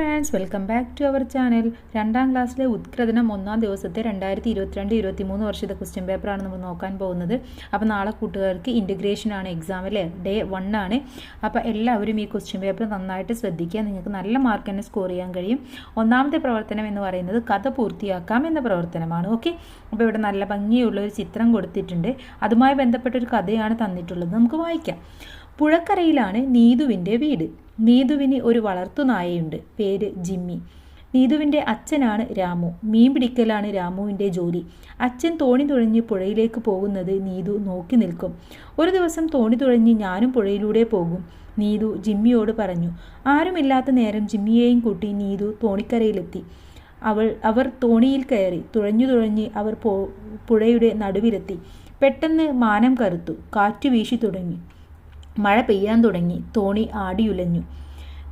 Friends welcome back to our channel. രണ്ടാം ക്ലാസ്സിലെ ഉത്കൃതനം ഒന്നാം ദിവസത്തെ രണ്ടായിരത്തി ഇരുപത്തിരണ്ട് ഇരുപത്തി മൂന്ന് വർഷത്തെ ക്വസ്റ്റ്യൻ പേപ്പറാണ് നമ്മൾ നോക്കാൻ പോകുന്നത്. അപ്പോൾ നാളെ കൂട്ടുകാർക്ക് ഇന്റഗ്രേഷൻ ആണ് എക്സാം അല്ലേ? ഡേ വൺ ആണ്. അപ്പോൾ എല്ലാവരും ഈ ക്വസ്റ്റ്യൻ പേപ്പർ നന്നായിട്ട് ശ്രദ്ധിക്കുക. നിങ്ങൾക്ക് നല്ല മാർക്ക് തന്നെ സ്കോർ ചെയ്യാൻ കഴിയും. ഒന്നാമത്തെ പ്രവർത്തനം എന്ന് പറയുന്നത് കഥ പൂർത്തിയാക്കാം എന്ന പ്രവർത്തനമാണ്. ഓക്കെ അപ്പോൾ ഇവിടെ നല്ല ഭംഗിയുള്ള ഒരു ചിത്രം കൊടുത്തിട്ടുണ്ട്. അതുമായി ബന്ധപ്പെട്ട ഒരു കഥയാണ് തന്നിട്ടുള്ളത്. നമുക്ക് വായിക്കാം. പുഴക്കരയിലാണ് നീതുവിന്റെ വീട്. നീതുവിന് ഒരു വളർത്തുനായയുണ്ട് പേര് ജിമ്മി. നീതുവിന്റെ അച്ഛനാണ് രാമു. മീൻ പിടിക്കലാണ് രാമുവിന്റെ ജോലി. അച്ഛൻ തോണി തുഴഞ്ഞ് പുഴയിലേക്ക് പോകുന്നത് നീതു നോക്കി നിൽക്കും. ഒരു ദിവസം തോണി തുഴഞ്ഞ് ഞാനും പുഴയിലൂടെ പോകും. നീതു ജിമ്മിയോട് പറഞ്ഞു ആരുമില്ലാത്ത നേരം ജിമ്മിയെയും കൂട്ടി നീതു തോണിക്കരയിലെത്തി. അവൾ അവർ തോണിയിൽ കയറി തുഴഞ്ഞു തുഴഞ്ഞ് അവർ പുഴയുടെ നടുവിലെത്തി. പെട്ടെന്ന് മാനം കറുത്തു. കാറ്റ് വീശി തുടങ്ങി. മഴ പെയ്യാൻ തുടങ്ങി. തോണി ആടിയുലഞ്ഞു.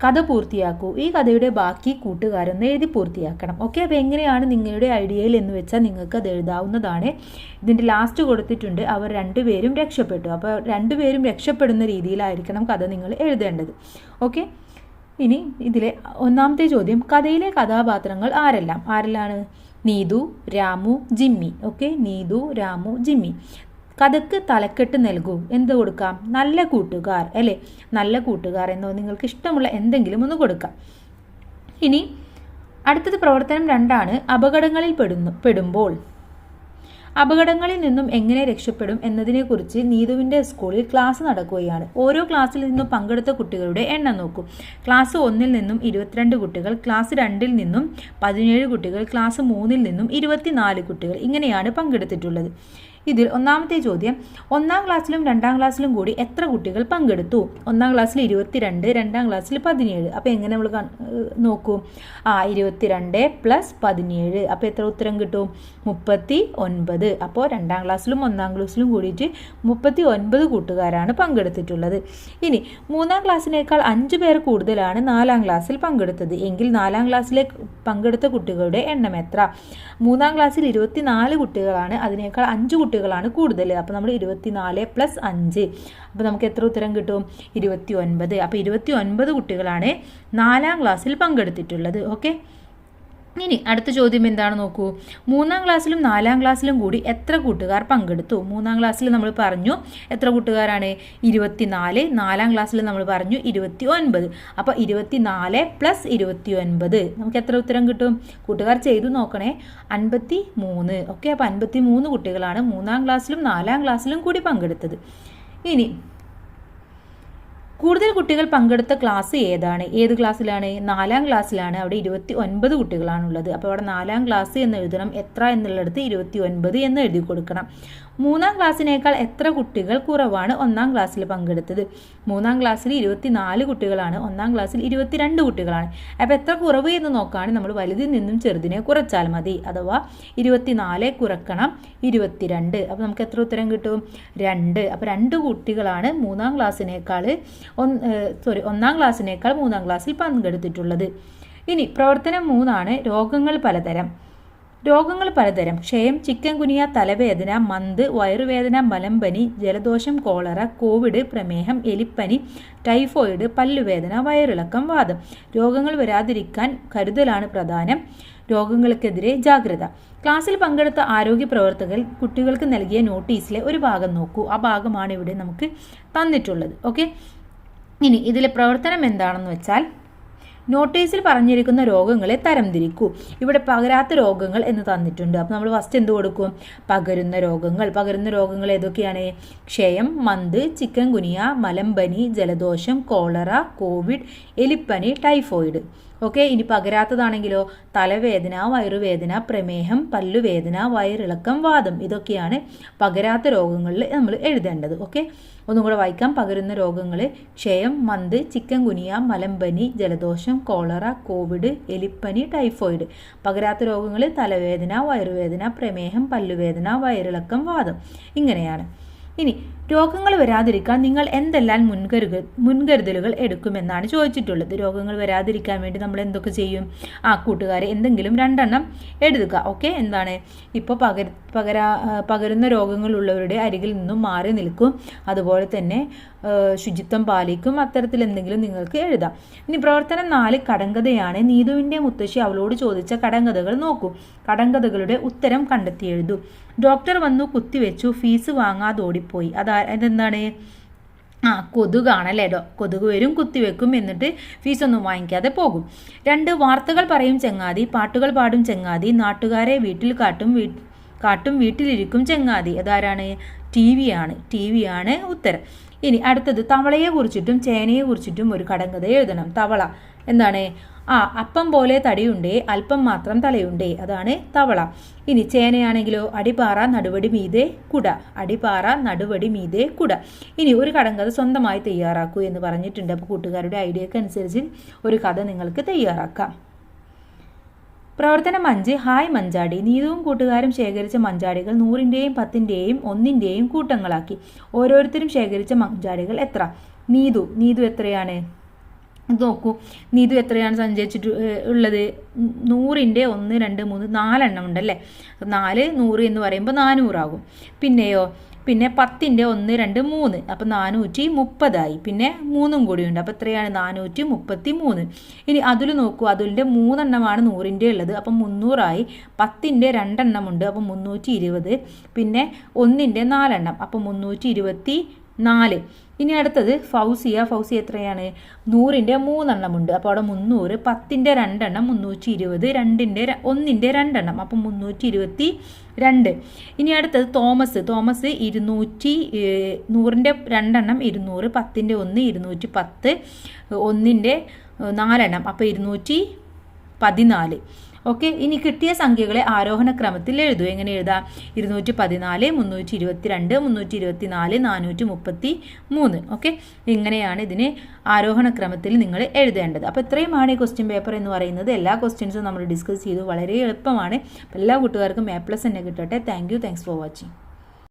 കഥ പൂർത്തിയാക്കൂ. ഈ കഥയുടെ ബാക്കി കൂട്ടുകാരൊന്ന് എഴുതി പൂർത്തിയാക്കണം. ഓക്കെ? അപ്പോൾ എങ്ങനെയാണ് നിങ്ങളുടെ ഐഡിയയിൽ എന്ന് വെച്ചാൽ നിങ്ങൾക്ക് അത് എഴുതാവുന്നതാണ്. ഇതിന്റെ ലാസ്റ്റ് കൊടുത്തിട്ടുണ്ട്. അവർ രണ്ടുപേരും രക്ഷപ്പെട്ടു. അപ്പോൾ രണ്ടുപേരും രക്ഷപ്പെടുന്ന രീതിയിലായിരിക്കണം കഥ നിങ്ങൾ എഴുതേണ്ടത്. ഓക്കെ? ഇനി ഇതിലെ ഒന്നാമത്തെ ചോദ്യം. കഥയിലെ കഥാപാത്രങ്ങൾ ആരെല്ലാം? ആരെല്ലാണ്? Neethu Ramu Jimmy. Okay? Neethu Ramu Jimmy. കഥക്ക് തലക്കെട്ട് നൽകൂ. എന്ത് കൊടുക്കാം? നല്ല കൂട്ടുകാർ അല്ലേ? നല്ല കൂട്ടുകാർ എന്നോ നിങ്ങൾക്ക് ഇഷ്ടമുള്ള എന്തെങ്കിലും ഒന്ന് കൊടുക്കാം. ഇനി അടുത്തത് പ്രവർത്തനം രണ്ടാണ്. അപകടങ്ങളിൽ പെടുന്നു പെടുമ്പോൾ. അപകടങ്ങളിൽ നിന്നും എങ്ങനെ രക്ഷപ്പെടും എന്നതിനെക്കുറിച്ച് നീതുവിന്റെ സ്കൂളിൽ ക്ലാസ് നടക്കുകയാണ്. ഓരോ ക്ലാസ്സിൽ നിന്നും പങ്കെടുത്ത കുട്ടികളുടെ എണ്ണം നോക്കൂ. ക്ലാസ് ഒന്നിൽ നിന്നും ഇരുപത്തിരണ്ട് കുട്ടികൾ ക്ലാസ് രണ്ടിൽ നിന്നും പതിനേഴ് കുട്ടികൾ ക്ലാസ് മൂന്നിൽ നിന്നും ഇരുപത്തിനാല് കുട്ടികൾ ഇങ്ങനെയാണ് പങ്കെടുത്തിട്ടുള്ളത്. ഇതിൽ ഒന്നാമത്തെ ചോദ്യം ഒന്നാം ക്ലാസ്സിലും രണ്ടാം ക്ലാസ്സിലും കൂടി എത്ര കുട്ടികൾ പങ്കെടുത്തു? ഒന്നാം ക്ലാസ്സിൽ ഇരുപത്തിരണ്ട് രണ്ടാം ക്ലാസ്സിൽ പതിനേഴ്. അപ്പോൾ എങ്ങനെ നമ്മൾ നോക്കൂ? ആ ഇരുപത്തിരണ്ട് പ്ലസ് പതിനേഴ്. അപ്പോൾ എത്ര ഉത്തരം കിട്ടും? മുപ്പത്തി ഒൻപത് അപ്പോൾ രണ്ടാം ക്ലാസ്സിലും ഒന്നാം ക്ലാസ്സിലും കൂടിയിട്ട് മുപ്പത്തി ഒൻപത് കൂട്ടുകാരാണ് പങ്കെടുത്തിട്ടുള്ളത്. ഇനി മൂന്നാം ക്ലാസ്സിനേക്കാൾ അഞ്ച് പേർ കൂടുതലാണ് നാലാം ക്ലാസ്സിൽ പങ്കെടുത്തത്. എങ്കിൽ നാലാം ക്ലാസ്സിലെ പങ്കെടുത്ത കുട്ടികളുടെ എണ്ണം എത്ര? മൂന്നാം ക്ലാസ്സിൽ ഇരുപത്തിനാല് കുട്ടികളാണ്. അതിനേക്കാൾ അഞ്ച് കുട്ടികളാണ് കൂടുതൽ അപ്പോൾ നമ്മൾ ഇരുപത്തിനാല് പ്ലസ് അഞ്ച്. അപ്പോൾ നമുക്ക് എത്ര ഉത്തരം കിട്ടും? ഇരുപത്തി ഒൻപത് അപ്പോൾ ഇരുപത്തി ഒൻപത് കുട്ടികളാണ് നാലാം ക്ലാസ്സിൽ പങ്കെടുത്തിട്ടുള്ളത്. ഓക്കെ ഇനി അടുത്ത ചോദ്യം എന്താണ് നോക്കൂ? മൂന്നാം ക്ലാസ്സിലും നാലാം ക്ലാസ്സിലും കൂടി എത്ര കൂട്ടുകാർ പങ്കെടുത്തു? മൂന്നാം ക്ലാസ്സിൽ നമ്മൾ പറഞ്ഞു എത്ര കൂട്ടുകാരാണ്? ഇരുപത്തിനാല്. നാലാം ക്ലാസ്സിൽ നമ്മൾ പറഞ്ഞു ഇരുപത്തി ഒൻപത് അപ്പോൾ ഇരുപത്തിനാല് പ്ലസ് ഇരുപത്തി ഒൻപത് നമുക്ക് എത്ര ഉത്തരം കിട്ടും? കൂട്ടുകാർ ചെയ്തു നോക്കണേ. അൻപത്തി മൂന്ന് ഓക്കെ അപ്പോൾ അൻപത്തി മൂന്ന് കുട്ടികളാണ് മൂന്നാം ക്ലാസ്സിലും നാലാം ക്ലാസ്സിലും കൂടി പങ്കെടുത്തത്. ഇനി കൂടുതൽ കുട്ടികൾ പങ്കെടുത്ത ക്ലാസ് ഏതാണ്? ഏത് ക്ലാസ്സിലാണ്? നാലാം ക്ലാസ്സിലാണ്. അവിടെ ഇരുപത്തി ഒൻപത് കുട്ടികളാണുള്ളത്. അപ്പോൾ അവിടെ നാലാം ക്ലാസ് എന്ന് എഴുതണം. എത്ര എന്നുള്ളിടത്ത് ഇരുപത്തി ഒൻപത് എന്ന് എഴുതി കൊടുക്കണം. മൂന്നാം ക്ലാസ്സിനേക്കാൾ എത്ര കുട്ടികൾ കുറവാണ് ഒന്നാം ക്ലാസ്സിൽ പങ്കെടുത്തത്? മൂന്നാം ക്ലാസ്സിൽ ഇരുപത്തിനാല് കുട്ടികളാണ്. ഒന്നാം ക്ലാസ്സിൽ ഇരുപത്തിരണ്ട് കുട്ടികളാണ്. അപ്പോൾ എത്ര കുറവ് എന്ന് നോക്കുകയാണ് നമ്മൾ വലുതിൽ നിന്നും ചെറുതിനെ കുറച്ചാൽ മതി. അഥവാ ഇരുപത്തിനാല് കുറക്കണം ഇരുപത്തിരണ്ട്. അപ്പോൾ നമുക്ക് എത്ര ഉത്തരം കിട്ടും? രണ്ട്. അപ്പോൾ രണ്ട് കുട്ടികളാണ് മൂന്നാം ക്ലാസ്സിനേക്കാൾ സോറി ഒന്നാം ക്ലാസ്സിനേക്കാൾ മൂന്നാം ക്ലാസ്സിൽ പങ്കെടുത്തിട്ടുള്ളത്. ഇനി പ്രവർത്തനം മൂന്നാണ് രോഗങ്ങൾ പലതരം. രോഗങ്ങൾ പലതരം. ക്ഷയം ചിക്കൻ കുനിയ തലവേദന മന്ത് വയറുവേദന മലമ്പനി ജലദോഷം കോളറ കോവിഡ് പ്രമേഹം എലിപ്പനി ടൈഫോയിഡ് പല്ലുവേദന വയറിളക്കം വാദം. രോഗങ്ങൾ വരാതിരിക്കാൻ കരുതലാണ് പ്രധാനം. രോഗങ്ങൾക്കെതിരെ ജാഗ്രത. ക്ലാസ്സിൽ പങ്കെടുത്ത ആരോഗ്യ പ്രവർത്തകർ കുട്ടികൾക്ക് നൽകിയ നോട്ടീസിലെ ഒരു ഭാഗം നോക്കൂ. ആ ഭാഗമാണ് ഇവിടെ നമുക്ക് തന്നിട്ടുള്ളത്. ഓക്കെ? ഇനി ഇതിലെ പ്രവർത്തനം എന്താണെന്ന് വെച്ചാൽ നോട്ടീസിൽ പറഞ്ഞിരിക്കുന്ന രോഗങ്ങളെ തരംതിരിക്കൂ. ഇവിടെ പകരാത്ത രോഗങ്ങൾ എന്ന് തന്നിട്ടുണ്ട്. അപ്പോൾ നമ്മൾ ഫസ്റ്റ് എന്ത് കൊടുക്കും? പകരുന്ന രോഗങ്ങൾ. പകരുന്ന രോഗങ്ങൾ ഏതൊക്കെയാണ്? ക്ഷയം മന്ത് ചിക്കൻ ഗുനിയ മലമ്പനി ജലദോഷം കോളറ കോവിഡ് എലിപ്പനി ടൈഫോയിഡ്. ഓക്കെ ഇനി പകരാത്തതാണെങ്കിലോ? തലവേദന വയറുവേദന പ്രമേഹം പല്ലുവേദന വയറിളക്കം വാദം ഇതൊക്കെയാണ് പകരാത്ത രോഗങ്ങളിൽ നമ്മൾ എഴുതേണ്ടത്. ഓക്കെ ഒന്നും കൂടെ വായിക്കാം. പകരുന്ന രോഗങ്ങൾ ക്ഷയം മന്ത് ചിക്കൻ കുനിയ മലമ്പനി ജലദോഷം കോളറ കോവിഡ് എലിപ്പനി ടൈഫോയിഡ്. പകരാത്ത രോഗങ്ങൾ തലവേദന വയറുവേദന പ്രമേഹം പല്ലുവേദന വയറിളക്കം വാദം. ഇങ്ങനെയാണ്. ഇനി രോഗങ്ങൾ വരാതിരിക്കാൻ നിങ്ങൾ എന്തെല്ലാം മുൻകരുക മുൻകരുതലുകൾ എടുക്കുമെന്നാണ് ചോദിച്ചിട്ടുള്ളത്. രോഗങ്ങൾ വരാതിരിക്കാൻ വേണ്ടി നമ്മൾ എന്തൊക്കെ ചെയ്യും? ആ കൂട്ടുകാരെ എന്തെങ്കിലും രണ്ടെണ്ണം എഴുതുക ഓക്കെ എന്താണ്? ഇപ്പോൾ പകര പകരാ പകരുന്ന രോഗങ്ങളുള്ളവരുടെ അരികിൽ നിന്നും മാറി നിൽക്കും. അതുപോലെ തന്നെ ശുചിത്വം പാലിക്കും. അത്തരത്തിൽ എന്തെങ്കിലും നിങ്ങൾക്ക് എഴുതാം. ഇനി പ്രവർത്തനം നാല് കടങ്കഥയാണ്. നീതുവിന്റെ മുത്തശ്ശി അവളോട് ചോദിച്ച കടങ്കഥകൾ നോക്കൂ. കടങ്കഥകളുടെ ഉത്തരം കണ്ടെത്തി എഴുതൂ. ഡോക്ടർ വന്നു കുത്തിവെച്ചു. ഫീസ് വാങ്ങാതെ ഓടിപ്പോയി. അതാ അതെന്താണ് ആ കൊതുകാണല്ലേ കൊതുക് വരും കുത്തിവെക്കും എന്നിട്ട് ഫീസൊന്നും വാങ്ങിക്കാതെ പോകും. രണ്ട് വാർത്തകൾ പറയും ചെങ്ങാതി പാട്ടുകൾ പാടും ചെങ്ങാതി നാട്ടുകാരെ വീട്ടിൽ കാട്ടും കാട്ടും വീട്ടിലിരിക്കും ചെങ്ങാതി. അതാരാണ്? ടി വി ആണ് ടി വി ആണ് ഉത്തരം. ഇനി അടുത്തത് തവളയെ കുറിച്ചിട്ടും ചേനയെ കുറിച്ചിട്ടും ഒരു കടങ്കഥ എഴുതണം. തവള എന്താണ്? ആ അപ്പം പോലെ തടിയുണ്ടേ അല്പം മാത്രം തലയുണ്ടേ അതാണ് തവള. ഇനി ചേനയാണെങ്കിലോ അടിപാറ നടുവടി മീതെ കുട അടിപാറ നടുവടി മീതെ കുട. ഇനി ഒരു കടങ്കഥ സ്വന്തമായി തയ്യാറാക്കൂ എന്ന് പറഞ്ഞിട്ടുണ്ട്. അപ്പോൾ കൂട്ടുകാരുടെ ഐഡിയക്ക് അനുസരിച്ച് ഒരു കഥ നിങ്ങൾക്ക് തയ്യാറാക്കാം. പ്രവർത്തനം അഞ്ച് ഹായ് മഞ്ചാടി. നീതുവും കൂട്ടുകാരും ശേഖരിച്ച മഞ്ചാടികൾ നൂറിന്റെയും പത്തിന്റെയും ഒന്നിന്റെയും കൂട്ടങ്ങളാക്കി. ഓരോരുത്തരും ശേഖരിച്ച മഞ്ചാടികൾ എത്ര? നീതു. നീതു എത്രയാണ്? നോക്കൂ. നീതു എത്രയാണ് സഞ്ചരിച്ചിട്ട് ഉള്ളത്? നൂറിന്റെ ഒന്ന് രണ്ട് മൂന്ന് നാലെണ്ണം ഉണ്ടല്ലേ? നാല് നൂറ് എന്ന് പറയുമ്പോൾ നാനൂറാകും. പിന്നെയോ? പിന്നെ പത്തിന്റെ ഒന്ന് രണ്ട് മൂന്ന്. അപ്പോൾ നാനൂറ്റി മുപ്പതായി. പിന്നെ മൂന്നും കൂടി ഉണ്ട്. അപ്പോൾ എത്രയാണ്? നാനൂറ്റി മുപ്പത്തി മൂന്ന് ഇനി അതിൽ നോക്കൂ. അതിന്റെ മൂന്നെണ്ണമാണ് നൂറിന്റെ ഉള്ളത്. അപ്പം മുന്നൂറായി. പത്തിന്റെ രണ്ടെണ്ണം ഉണ്ട്. അപ്പം മുന്നൂറ്റി ഇരുപത്. പിന്നെ ഒന്നിന്റെ നാലെണ്ണം. അപ്പം മുന്നൂറ്റി ഇരുപത്തി നാല്. ഇനി അടുത്തത് ഫൗസിയ. ഫൗസി എത്രയാണ്? നൂറിന്റെ മൂന്നെണ്ണമുണ്ട് അപ്പോൾ അവിടെ മുന്നൂറ് പത്തിന്റെ രണ്ടെണ്ണം മുന്നൂറ്റി ഇരുപത് രണ്ടിന്റെ ഒന്നിന്റെ രണ്ടെണ്ണം. അപ്പം മുന്നൂറ്റി ഇരുപത്തി രണ്ട് ഇനി അടുത്തത് തോമസ്. തോമസ് ഇരുന്നൂറ്റി നൂറിന്റെ രണ്ടെണ്ണം ഇരുന്നൂറ് പത്തിന്റെ ഒന്ന് ഇരുന്നൂറ്റി പത്ത് ഒന്നിന്റെ നാലെണ്ണം. അപ്പോൾ ഇരുന്നൂറ്റി പതിനാല്. ഓക്കെ ഇനി കിട്ടിയ സംഖ്യകളെ ആരോഹണ ക്രമത്തിൽ എഴുതൂ. എങ്ങനെ എഴുതാം? ഇരുന്നൂറ്റി പതിനാല് മുന്നൂറ്റി ഇരുപത്തി രണ്ട് മുന്നൂറ്റി ഇരുപത്തി നാല് നാനൂറ്റി മുപ്പത്തി മൂന്ന് ഓക്കെ ഇങ്ങനെയാണ് ഇതിന് ആരോഹണ ക്രമത്തിൽ നിങ്ങൾ എഴുതേണ്ടത്. അപ്പോൾ ഇത്രയുമാണ് ഈ ക്വസ്റ്റ്യൻ പേപ്പർ എന്ന് പറയുന്നത്. എല്ലാ ക്വസ്റ്റ്യൻസും നമ്മൾ ഡിസ്കസ് ചെയ്തു. വളരെ എളുപ്പമാണ്. എല്ലാ കൂട്ടുകാർക്കും എ പ്ലസ് തന്നെ കിട്ടട്ടെ. Thank you thanks for watching